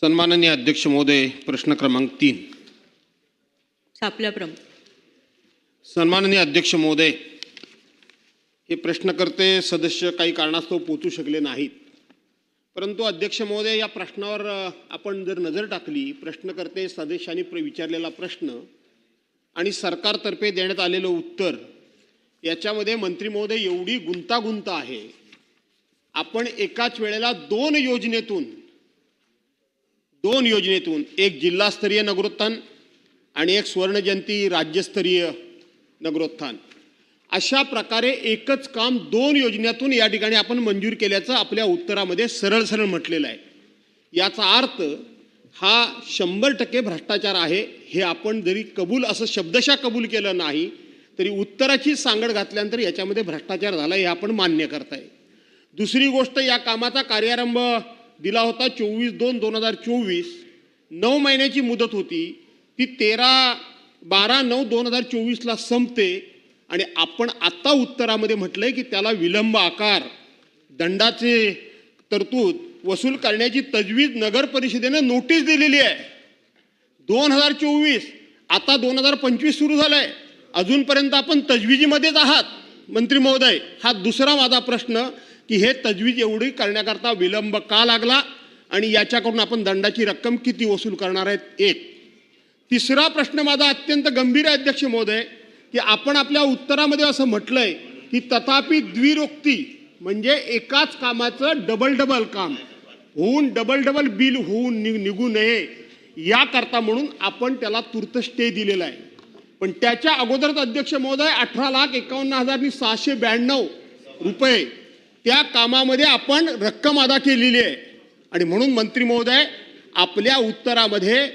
सन्माननीय अध्यक्ष महोदय प्रश्न क्रमांक तीन. छापल्याप्रमाणे सन्माननीय अध्यक्ष महोदय हे प्रश्नकर्ते सदस्य काही कारणास्तव पोचू शकले नाहीत. परंतु अध्यक्ष महोदय या प्रश्नावर आपण जर नजर टाकली प्रश्नकर्ते सदस्यांनी प्र विचारलेला प्रश्न आणि सरकारतर्फे देण्यात आलेलं उत्तर याच्यामध्ये मंत्री महोदय एवढी गुंतागुंत आहे. आपण एकाच वेळेला दोन योजनेतून दोन योजनेतून एक जिल्हास्तरीय नगरोत्थान आणि एक सुवर्णजयंती राज्यस्तरीय नगरोत्थान. अशा प्रकारे एकच काम दोन योजनेतून या ठिकाणी आपण मंजूर केल्याचं आपल्या उत्तरामध्ये सरळ सरळ म्हटलेलं आहे. याचा अर्थ हा शंभर टक्के भ्रष्टाचार आहे हे आपण जरी कबूल असं शब्दशः कबूल केलं नाही तरी उत्तराची सांगड घातल्यानंतर याच्यामध्ये भ्रष्टाचार झाला हे आपण मान्य करताय. दुसरी गोष्ट या कामाचा कार्यारंभ दिला होता चोवीस दोन दोन हजार चोवीस. नऊ महिन्याची मुदत होती. ती तेरा बारा नऊ दोन हजार चोवीसला संपते. आणि आपण आत्ता उत्तरामध्ये म्हटलं आहे की त्याला विलंब आकार दंडाचे तरतूद वसूल करण्याची तजवीज नगर परिषदेनं नोटीस दिलेली आहे. दोन हजार चोवीस आता दोन हजार पंचवीस सुरू झालं आहे अजूनपर्यंत आपण तजवीजीमध्येच आहात. मंत्री महोदय हा दुसरा माझा प्रश्न. की हे तजवीज एवढी करण्याकरता विलंब का लागला आणि याच्याकडून आपण दंडाची रक्कम किती वसूल करणार आहेत? एक. तिसरा प्रश्न माझा अत्यंत गंभीर आहे अध्यक्ष महोदय की आपण आपल्या उत्तरामध्ये असं म्हटलंय की तथापि द्विरोक्ती म्हणजे एकाच कामाचं डबल डबल काम. होऊन डबल डबल बिल होऊन नि- निघू नये. याकरता म्हणून आपण त्याला तूर्त स्टे दिलेला आहे. पण त्याच्या अगोदरच अध्यक्ष महोदय अठरा लाख एकावन्न हजार सहाशे ब्याण्णव रुपये त्या कामामध्ये आपण रक्कम अदा केलेली आहे. आणि म्हणून मंत्री महोदय आपल्या उत्तरामध्ये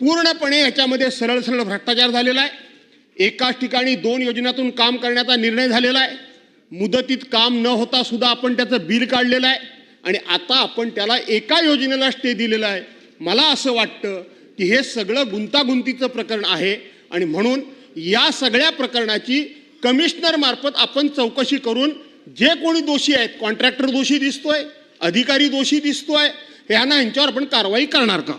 पूर्णपणे ह्याच्यामध्ये सरळ सरळ भ्रष्टाचार झालेला आहे. एकाच ठिकाणी दोन योजनातून काम करण्याचा निर्णय झालेला आहे. मुदतीत काम न होता सुद्धा आपण त्याचं बिल काढलेलं आहे. आणि आता आपण त्याला एका योजनेला स्टे दिलेला आहे. मला असं वाटतं की हे सगळं गुंतागुंतीचं प्रकरण आहे. आणि म्हणून या सगळ्या प्रकरणाची कमिशनर मार्फत आपण चौकशी करून जे कोणी दोषी आहेत कॉन्ट्रॅक्टर दोषी दिसतोय अधिकारी दोषी दिसतोय ह्यांना यांच्यावर आपण कारवाई करणार का?